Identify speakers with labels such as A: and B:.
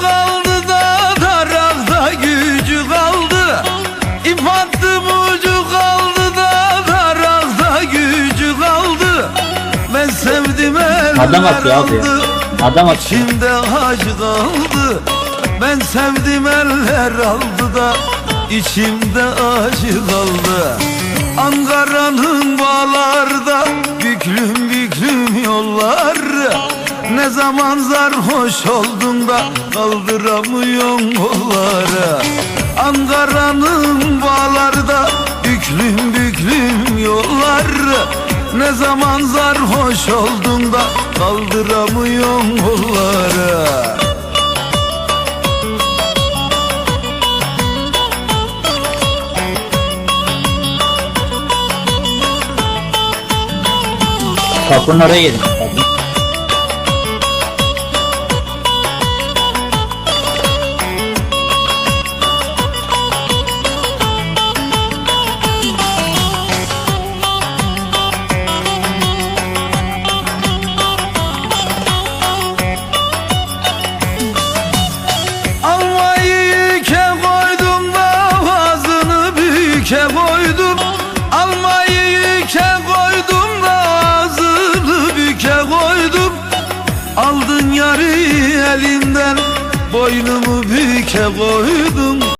A: Kaldı da darakta gücü kaldı. İp attım ucu kaldı da darakta gücü kaldı. Ben sevdim eller
B: Adam atıyor abi ya.
A: aldı.
B: Adam atıyor.
A: İçimde acı kaldı. Ben sevdim eller aldı da içimde acı kaldı. Ankara'nın bağlarda Ne zaman sarhoş oldun da Kaldıramıyorsun kolları Ankara'nın bağlarda Büklüm büklüm yollar Ne zaman sarhoş oldun da Kaldıramıyorsun kolları
B: Kapının oraya.
A: Boynumu büke koydum.